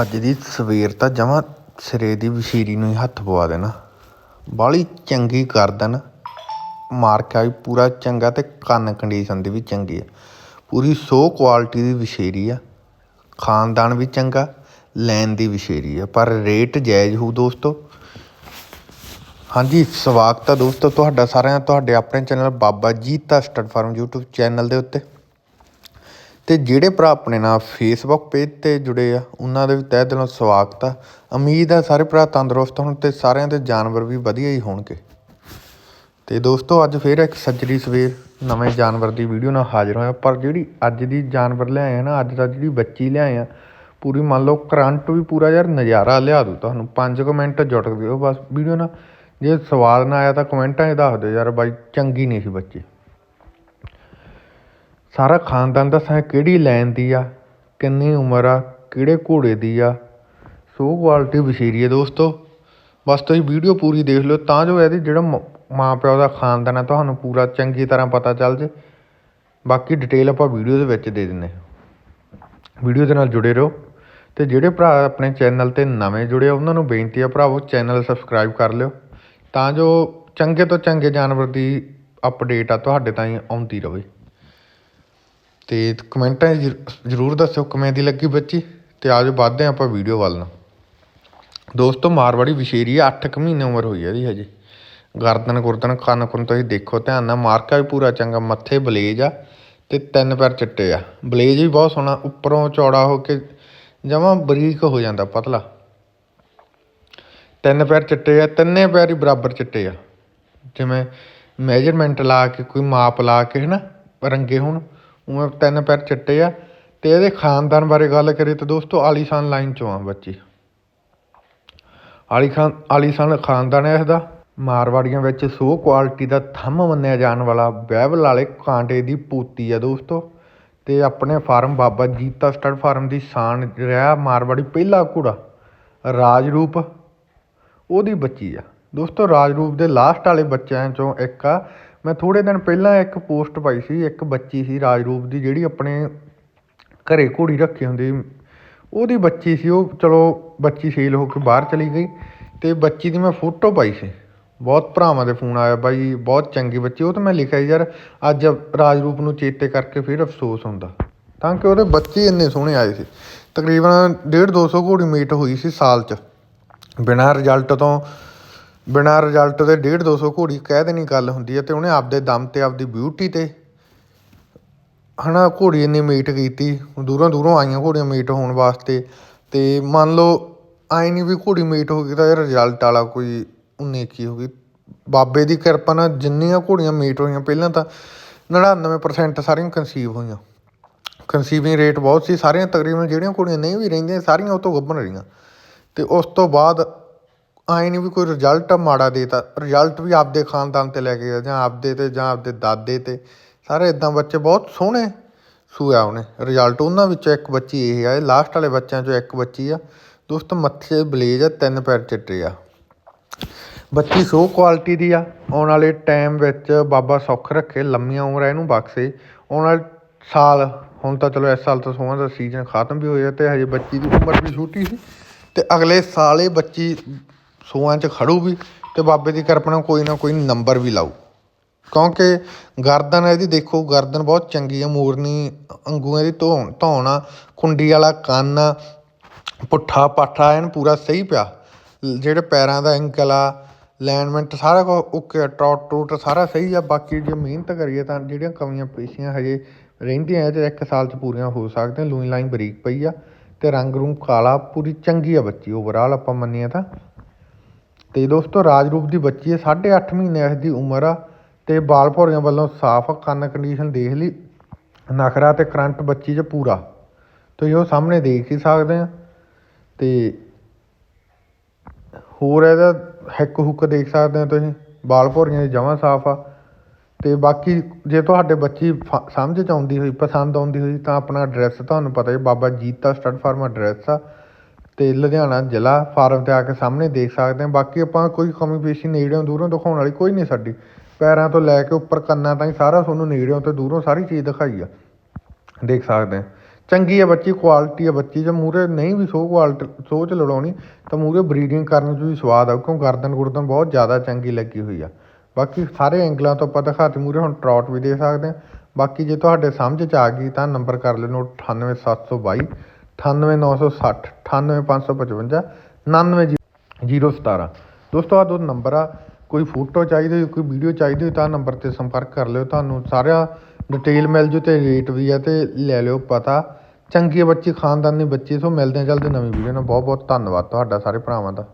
ਅੱਜ ਦੀ ਸਵੇਰ ਤਾਂ ਜਮਾਂ ਸਿਰੇ ਦੀ ਵਸ਼ੀਰੀ ਨੂੰ ਹੀ ਹੱਥ ਪਵਾ ਦੇਣਾ। ਬਾਹਲੀ ਚੰਗੀ ਗਰਦਨ। ਮਾਰਕਾ ਵੀ ਪੂਰਾ ਚੰਗਾ ਤੇ ਕੰਨ ਕੰਡੀਸ਼ਨ ਦੀ ਵੀ ਚੰਗੀ ਆ। ਪੂਰੀ ਸੋ ਕੁਆਲਿਟੀ ਦੀ ਵਸ਼ੀਰੀ ਆ। ਖਾਨਦਾਨ ਵੀ ਚੰਗਾ, ਲੈਣ ਦੀ ਵਸ਼ੀਰੀ ਆ। ਪਰ ਰੇਟ ਜਾਇਜ਼ ਹੋਊ ਦੋਸਤੋ। ਹਾਂਜੀ, ਸਵਾਗਤ ਹੈ ਦੋਸਤੋ ਤੁਹਾਡਾ ਸਾਰਿਆਂ ਦਾ। ਤੁਹਾਡੇ ਆਪਣੇ channel Baba Jita stud farm YouTube channel ਦੇ ਉੱਤੇ। ਅਤੇ ਜਿਹੜੇ ਭਰਾ ਆਪਣੇ ਨਾਲ ਫੇਸਬੁੱਕ ਪੇਜ ਤੇ ਜੁੜੇ ਆ, ਉਹਨਾਂ ਦੇ ਵੀ ਤਹਿ ਦਿਲੋਂ ਸਵਾਗਤ ਆ। ਉਮੀਦ ਆ ਸਾਰੇ ਭਰਾ ਤੰਦਰੁਸਤ ਹੋਣ ਅਤੇ ਸਾਰਿਆਂ ਦੇ ਜਾਨਵਰ ਵੀ ਵਧੀਆ ਹੀ ਹੋਣਗੇ। ਤੇ ਦੋਸਤੋ, ਅੱਜ ਫੇਰ ਇੱਕ ਸੱਜਰੀ ਸਵੇਰ ਨਵੇਂ ਜਾਨਵਰ ਦੀ ਵੀਡੀਓ ਨਾਲ ਹਾਜ਼ਰ ਹੋਇਆ ਪਰ ਜਿਹੜੀ ਅੱਜ ਦੀ ਜਾਨਵਰ ਲਿਆਏ ਆ ਨਾ, ਅੱਜ ਦਾ ਜਿਹੜੀ ਬੱਚੀ ਲਿਆਏ ਆ, ਪੂਰੀ ਮੰਨ ਲਓ ਕਰੰਟ ਵੀ ਪੂਰਾ ਯਾਰ ਨਜ਼ਾਰਾ ਲਿਆ ਦੂ ਤੁਹਾਨੂੰ। 5 ਮਿੰਟ ਜੁੜ ਦਿਓ ਬਸ ਵੀਡੀਓ ਨਾਲ। ਜੇ ਸਵਾਦ ਨਾ ਆਇਆ ਤਾਂ ਕਮੈਂਟਾਂ 'ਚ ਦੱਸ ਦਿਓ ਯਾਰ ਬਾਈ, ਚੰਗੀ ਨਹੀਂ ਸੀ ਬੱਚੀ। ਸਾਰਾ ਖਾਨਦਾਨ ਦੱਸਾਂ ਕਿਹੜੀ ਲੈਣ ਦੀ ਆ? ਕਿੰਨੀ ਉਮਰ ਆ? ਕਿਹੜੇ ਘੋੜੇ ਦੀ ਆ? ਸੋ ਕੁਆਲਿਟੀ ਵਛੇਰੀ ਹੈ ਦੋਸਤੋ। ਬਸ ਤੁਸੀਂ ਵੀਡੀਓ ਪੂਰੀ ਦੇਖ ਲਿਓ, ਤਾਂ ਜੋ ਇਹਦੀ ਜਿਹੜਾ ਮ- ਮਾਂ ਪਿਓ ਦਾ ਖਾਨਦਾਨ ਆ, ਤੁਹਾਨੂੰ ਪੂਰਾ ਚੰਗੀ ਤਰ੍ਹਾਂ ਪਤਾ ਚੱਲ ਜੇ। ਬਾਕੀ ਡਿਟੇਲ ਆਪਾਂ ਵੀਡੀਓ ਦੇ ਵਿੱਚ ਦੇ ਦਿੰਦੇ ਵੀਡੀਓ ਦੇ ਨਾਲ ਜੁੜੇ ਰਹੋ। ਤੇ ਜਿਹੜੇ ਭਰਾ ਆਪਣੇ ਚੈਨਲ ਤੇ ਨਵੇਂ ਜੁੜੇ ਆ, ਉਹਨਾਂ ਨੂੰ ਬੇਨਤੀ ਆ ਭਰਾਵੋ ਚੈਨਲ ਸਬਸਕ੍ਰਾਈਬ ਕਰ ਲਿਓ। ਤਾਂ ਜੋ ਚੰਗੇ ਤੋਂ ਚੰਗੇ ਜਾਨਵਰ ਦੀ ਅਪਡੇਟ ਆ, ਤੁਹਾਡੇ ਤਾਈਂ ਆਉਂਦੀ ਰਹੇ। ਅਤੇ ਕਮੈਂਟਾਂ 'ਚ ਜ਼ਰ- ਜ਼ਰੂਰ ਦੱਸਿਓ, ਕਿਵੇਂ ਦੀ ਲੱਗੀ ਬੱਚੀ? ਅਤੇ ਆ ਆਜੋ ਵੱਧਦੇ ਹਾਂ ਆਪਾਂ ਵੀਡੀਓ ਵੱਲ ਨੂੰ। ਦੋਸਤੋ, ਮਾਰਵਾੜੀ ਵਿਸ਼ੇਰੀ ਆ, ਅੱਠ ਕੁ ਮਹੀਨੇ ਉਮਰ ਹੋਈ ਆ ਇਹਦੀ ਹਜੇ। ਗਰਦਨ ਗੁਰਦਨ ਕੰਨ ਕੁੰਨ ਤੁਸੀਂ ਦੇਖੋ ਧਿਆਨ ਨਾਲ, ਮਾਰਕਾ ਵੀ ਪੂਰਾ ਚੰਗਾ, ਮੱਥੇ ਬਲੇਜ ਆ ਅਤੇ ਤਿੰਨ ਪੈਰ ਚਿੱਟੇ ਆ। ਬਲੇਜ ਵੀ ਬਹੁਤ ਸੋਹਣਾ, ਉੱਪਰੋਂ ਚੌੜਾ ਹੋ ਕੇ ਜਮਾਂ ਬਰੀਕ ਹੋ ਜਾਂਦਾ ਪਤਲਾ। ਤਿੰਨ ਪੈਰ ਚਿੱਟੇ ਆ, ਤਿੰਨੇ ਪੈਰ ਹੀ ਬਰਾਬਰ ਚਿੱਟੇ ਆ। ਜਿਵੇਂ ਮੈਜਰਮੈਂਟ ਲਾ ਕੇ, ਕੋਈ ਮਾਪ ਲਾ ਕੇ ਹੈ ਨਾ ਰੰਗੇ ਹੋਣ। ਉਵੇਂ ਤਿੰਨ ਪੈਰ ਚਿੱਟੇ ਆ ਤੇ ਇਹਦੇ ਖਾਨਦਾਨ ਬਾਰੇ ਗੱਲ ਕਰੀਏ ਤਾਂ ਦੋਸਤੋ ਆਲੀਸ਼ਾਨ ਲਾਈਨ ਚੋਂ ਆ ਬੱਚੀ। ਆਲੀ ਖਾਨ ਆਲੀਸ਼ਾਨ ਖਾਨਦਾਨ ਹੈ ਇਸਦਾ। ਮਾਰਵਾੜੀਆਂ ਵਿੱਚ ਸੋ ਕੁਆਲਿਟੀ ਦਾ ਥੰਮ ਮੰਨਿਆ ਜਾਣ ਵਾਲਾ ਬਹਿਬਲ ਵਾਲੇ ਕਾਂਟੇ ਦੀ ਪੂਤੀ ਆ ਦੋਸਤੋ। ਤੇ ਆਪਣੇ farm Baba Jita stud farm ਦੀ ਸ਼ਾਨ ਰਿਹਾ ਮਾਰਵਾੜੀ ਪਹਿਲਾ ਘੋੜਾ, ਰਾਜਰੂਪ। ਉਹਦੀ ਬੱਚੀ ਆ। ਦੋਸਤੋ ਰਾਜਰੂਪ ਦੇ ਲਾਸਟ ਵਾਲੇ ਬੱਚਿਆਂ ਚੋਂ ਇੱਕ ਆ ਮੈਂ ਥੋੜ੍ਹੇ ਦਿਨ ਪਹਿਲਾਂ ਇੱਕ ਪੋਸਟ ਪਾਈ ਸੀ, ਇੱਕ ਬੱਚੀ ਸੀ ਰਾਜਰੂਪ ਦੀ, ਜਿਹੜੀ ਆਪਣੇ ਘਰ ਘੋੜੀ ਰੱਖੀ ਹੁੰਦੀ ਉਹਦੀ ਬੱਚੀ ਸੀ ਉਹ, ਚਲੋ ਬੱਚੀ ਸੇਲ ਹੋ ਕੇ ਬਾਹਰ ਚਲੀ ਗਈ ਅਤੇ ਬੱਚੀ ਦੀ ਮੈਂ ਫੋਟੋ ਪਾਈ ਸੀ। ਬਹੁਤ ਭਰਾਵਾਂ ਦੇ ਫੋਨ ਆਇਆ, ਬਾਈ ਬਹੁਤ ਚੰਗੀ ਬੱਚੀ, ਉਹ ਤਾਂ ਮੈਂ ਲਿਖਿਆ ਯਾਰ ਅੱਜ ਰਾਜਰੂਪ ਨੂੰ ਚੇਤੇ ਕਰਕੇ ਫਿਰ ਅਫਸੋਸ ਹੁੰਦਾ। ਤਾਂ ਕਿ ਉਹਦੇ ਬੱਚੇ ਇੰਨੇ ਸੋਹਣੇ ਆਏ ਸੀ। ਤਕਰੀਬਨ 1.5 200 ਘੋੜੀ ਮੀਟ ਹੋਈ ਸੀ ਸਾਲ 'ਚ। ਬਿਨਾਂ ਰਿਜ਼ਲਟ ਤੋਂ ਬਿਨਾਂ ਰਿਜ਼ਲਟ ਦੇ 1.5 200 ਘੋੜੀ ਕਹਿ ਦੇਣੀ ਗੱਲ ਹੁੰਦੀ ਹੈ ਤੇ ਉਹਨੇ ਆਪਦੇ ਦਮ ਤੇ ਆਪਦੀ ਬਿਊਟੀ ਤੇ ਹਨਾ ਘੋੜੀ ਇੰਨੀ ਮੀਟ ਕੀਤੀ, ਦੂਰੋਂ ਦੂਰੋਂ ਆਈਆਂ ਘੋੜੀਆਂ ਮੀਟ ਹੋਣ ਵਾਸਤੇ ਤੇ ਮੰਨ ਲਓ ਆਈ ਨਹੀਂ ਵੀ ਘੋੜੀ ਮੀਟ ਹੋ ਗਈ ਤਾਂ ਇਹ ਰਿਜ਼ਲਟ ਵਾਲਾ ਕੋਈ ਉਨੀ ਹੋ ਗਈ? ਬਾਬੇ ਦੀ ਕਿਰਪਾ ਨਾਲ ਜਿੰਨੀਆਂ ਘੋੜੀਆਂ ਮੀਟ ਹੋਈਆਂ ਪਹਿਲਾਂ ਤਾਂ 99% ਸਾਰੀਆਂ ਕਨਸੀਵ ਹੋਈਆਂ। ਕਨਸੀਵਿੰਗ ਰੇਟ ਬਹੁਤ ਸੀ, ਸਾਰੀਆਂ ਤਕਰੀਬਨ ਜਿਹੜੀਆਂ ਘੋੜੀਆਂ ਨਹੀਂ ਵੀ ਰਹਿੰਦੀਆਂ, ਸਾਰੀਆਂ ਉਹ ਤੋਂ ਗੱਭਣ ਰਹੀਆਂ। ਤੇ ਉਸ ਤੋਂ ਬਾਅਦ ਆਏ ਨਹੀਂ ਵੀ ਕੋਈ ਰਿਜ਼ਲਟ ਮਾੜਾ ਦੇ ਦੇਤਾ ਰਿਜ਼ਲਟ ਵੀ ਆਪਦੇ ਖਾਨਦਾਨ ਤੇ ਲੈ ਕੇ ਗਿਆ, ਜਾਂ ਆਪਦੇ ਤੇ, ਜਾਂ ਆਪਦੇ ਦਾਦੇ ਤੇ। ਸਾਰੇ ਇੱਦਾਂ ਬੱਚੇ ਬਹੁਤ ਸੋਹਣੇ ਸੂਆ ਉਹਨੇ ਰਿਜ਼ਲਟ ਉਹਨਾਂ ਵਿੱਚੋਂ ਇੱਕ ਬੱਚੀ ਇਹ ਆ, ਇਹ ਲਾਸਟ ਵਾਲੇ ਬੱਚਿਆਂ ਚੋਂ ਇੱਕ ਬੱਚੀ ਆ। ਦੋਸਤ ਮੱਥੇ ਬਲੇਜ ਆ, ਤਿੰਨ ਪੈਰ ਚਿੱਟੇ ਆ। ਬੱਚੀ ਸੋ ਕੁਆਲਿਟੀ ਦੀ ਆ। ਆਉਣ ਵਾਲੇ ਟਾਈਮ ਵਿੱਚ ਬਾਬਾ ਸੁੱਖ ਰੱਖੇ, ਲੰਮੀਆਂ ਉਮਰਾਂ ਇਹਨੂੰ ਬਖਸ਼ੇ। ਆਉਣ ਵਾਲੇ ਸਾਲ, ਹੁਣ ਤਾਂ ਚਲੋ ਇਸ ਸਾਲ ਤਾਂ ਸੋਹਾਂ ਦਾ ਸੀਜ਼ਨ ਖਤਮ ਵੀ ਹੋਇਆ ਤੇ ਹਜੇ ਬੱਚੀ ਦੀ ਉਮਰ ਵੀ ਛੋਟੀ ਸੀ। ਤੇ ਅਗਲੇ ਸਾਲ ਇਹ ਬੱਚੀ ਸੋਹਾਂ 'ਚ ਖੜੂ ਵੀ ਤੇ ਬਾਬੇ ਦੀ ਕਿਰਪਾ ਨਾਲ ਕੋਈ ਨਾ ਕੋਈ ਨੰਬਰ ਵੀ ਲਾਊ। ਕਿਉਂਕਿ ਗਰਦਨ ਇਹਦੀ ਦੇਖੋ, ਗਰਦਨ ਬਹੁਤ ਚੰਗੀ ਆ, ਮੋਰਨੀ ਅੰਗੂ ਦੀ ਧੌਣ ਧੌਣ ਆ ਕੁੰਡੀ ਵਾਲਾ ਕੰਨ ਆ ਪੁੱਠਾ ਪਾਠਾ ਐਨ ਪੂਰਾ ਸਹੀ ਪਿਆ। ਜਿਹੜੇ ਪੈਰਾਂ ਦਾ ਐਂਕਲ ਆ ਅਲਾਈਨਮੈਂਟ ਸਾਰਾ ਕੁਝ ਓਕੇ ਟਰੋਟ ਟਰੂਟ ਸਾਰਾ ਸਹੀ ਆ, ਬਾਕੀ ਜੇ ਮਿਹਨਤ ਕਰੀਏ ਤਾਂ ਜਿਹੜੀਆਂ ਕਮੀਆਂ ਪੇਸ਼ੀਆਂ ਹਜੇ ਰਹਿੰਦੀਆਂ, ਇਹ ਤੇ ਇੱਕ ਸਾਲ ਚ ਪੂਰੀਆਂ ਹੋ ਸਕਦੀਆਂ ਲੂਈ ਲਾਈਨ ਬਰੀਕ ਪਈ ਆ ਤੇ ਰੰਗ ਰੂੰਗ ਕਾਲਾ, ਪੂਰੀ ਚੰਗੀ ਆ ਬੱਚੀ ਓਵਰਆਲ ਆਪਾਂ ਮੰਨੀਏ ਤਾਂ। ਤੇ ਦੋਸਤੋ ਰਾਜਰੂਪ ਦੀ ਬੱਚੀ ਹੈ 8.5 ਮਹੀਨੇ ਇਸ ਦੀ ਉਮਰ ਆ ਤੇ ਬਾਲ ਭੌਰੀਆਂ ਵੱਲੋਂ ਸਾਫ਼ ਆ, ਕੰਨ ਕੰਡੀਸ਼ਨ ਦੇਖ ਲਈ ਨਖਰਾ ਤੇ ਕਰੰਟ ਬੱਚੀ 'ਚ ਪੂਰਾ। ਤੁਸੀਂ ਉਹ ਸਾਹਮਣੇ ਦੇਖ ਹੀ ਸਕਦੇ ਆ ਤੇ ਹੋਰ ਇਹਦਾ ਹਿੱਕ ਹੁੱਕ ਦੇਖ ਸਕਦੇ ਹੋ ਤੁਸੀਂ ਬਾਲ ਭੌਰੀਆਂ ਦੀ ਜਮਾਂ ਸਾਫ਼ ਆ ਤੇ ਬਾਕੀ ਜੇ ਤੁਹਾਡੇ ਬੱਚੀ ਫ- ਸਮਝ ਚ ਆਉਂਦੀ ਹੋਈ ਪਸੰਦ ਆਉਂਦੀ ਹੋਈ ਤਾਂ ਆਪਣਾ ਐਡਰੈਸ ਤੁਹਾਨੂੰ ਪਤਾ ਹੈ Baba Jita stud farm address ਆ। ਅਤੇ ਲੁਧਿਆਣਾ ਜ਼ਿਲ੍ਹਾ ਫਾਰਮ ਤੇ ਆ ਕੇ ਸਾਹਮਣੇ ਦੇਖ ਸਕਦੇ ਹਾਂ। ਬਾਕੀ ਆਪਾਂ ਕੋਈ ਕਮੀ ਪੇਸ਼ੀ ਨੇੜਿਓਂ ਦੂਰੋਂ ਦਿਖਾਉਣ ਵਾਲੀ ਕੋਈ ਨਹੀਂ ਸਾਡੀ। ਪੈਰਾਂ ਤੋਂ ਲੈ ਕੇ ਉੱਪਰ ਕੰਨਾਂ ਤਾਈਂ ਸਾਰਾ ਤੁਹਾਨੂੰ ਨੇੜਿਓਂ ਅਤੇ ਦੂਰੋਂ ਸਾਰੀ ਚੀਜ਼ ਦਿਖਾਈ ਆ। ਦੇਖ ਸਕਦੇ ਹਾਂ। ਚੰਗੀ ਆ ਬੱਚੀ ਕੁਆਲਿਟੀ ਆ ਬੱਚੀ। ਜੇ ਮੂਰੇ ਨਹੀਂ ਵੀ ਸੋ ਕੁਆਲਿਟੀ ਸੋ ਚ ਲੜਾਉਣੀ, ਤਾਂ ਮੂਰੇ ਬਰੀਡਿੰਗ ਕਰਨ 'ਚ ਵੀ ਸਵਾਦ ਆ। ਕਿਉਂ? ਗਰਦਨ ਗੁਰਦਨ ਬਹੁਤ ਜ਼ਿਆਦਾ ਚੰਗੀ ਲੱਗੀ ਹੋਈ ਆ। ਬਾਕੀ ਸਾਰੇ ਐਂਗਲਾਂ ਤੋਂ ਆਪਾਂ ਦਿਖਾਤੀ ਮੂਰੇ ਹੁਣ ਟਰੌਟ ਵੀ ਦੇ ਸਕਦੇ ਹਾਂ। ਬਾਕੀ ਜੇ ਤੁਹਾਡੇ ਸਮਝ 'ਚ ਆ ਗਈ ਤਾਂ ਨੰਬਰ ਕਰ ਲੈਣੋ 98722 98960 98555 99017 ਦੋਸਤੋ ਆ ਦੋ ਨੰਬਰ ਆ। ਕੋਈ ਫੋਟੋ ਚਾਹੀਦੀ ਹੋਈ, ਕੋਈ ਵੀਡੀਓ ਚਾਹੀਦੀ ਹੋਈ ਤਾਂ ਨੰਬਰ ਤੇ ਸੰਪਰਕ ਕਰ ਲਿਓ। ਤੁਹਾਨੂੰ ਸਾਰਾ ਡਿਟੇਲ ਮਿਲ ਜੂ ਅਤੇ ਰੇਟ ਵੀ ਆ ਅਤੇ ਲੈ ਲਿਓ ਪਤਾ। ਚੰਗੀ ਬੱਚੇ, ਖਾਨਦਾਨੀ ਬੱਚੇ, ਸੋ ਮਿਲਦੇ ਆ ਜਲਦੀ ਨਵੀਂ ਵੀਡੀਓ ਨਾਲ। ਬਹੁਤ ਬਹੁਤ ਧੰਨਵਾਦ ਤੁਹਾਡਾ, ਸਾਰੇ ਭਰਾਵਾਂ ਦਾ।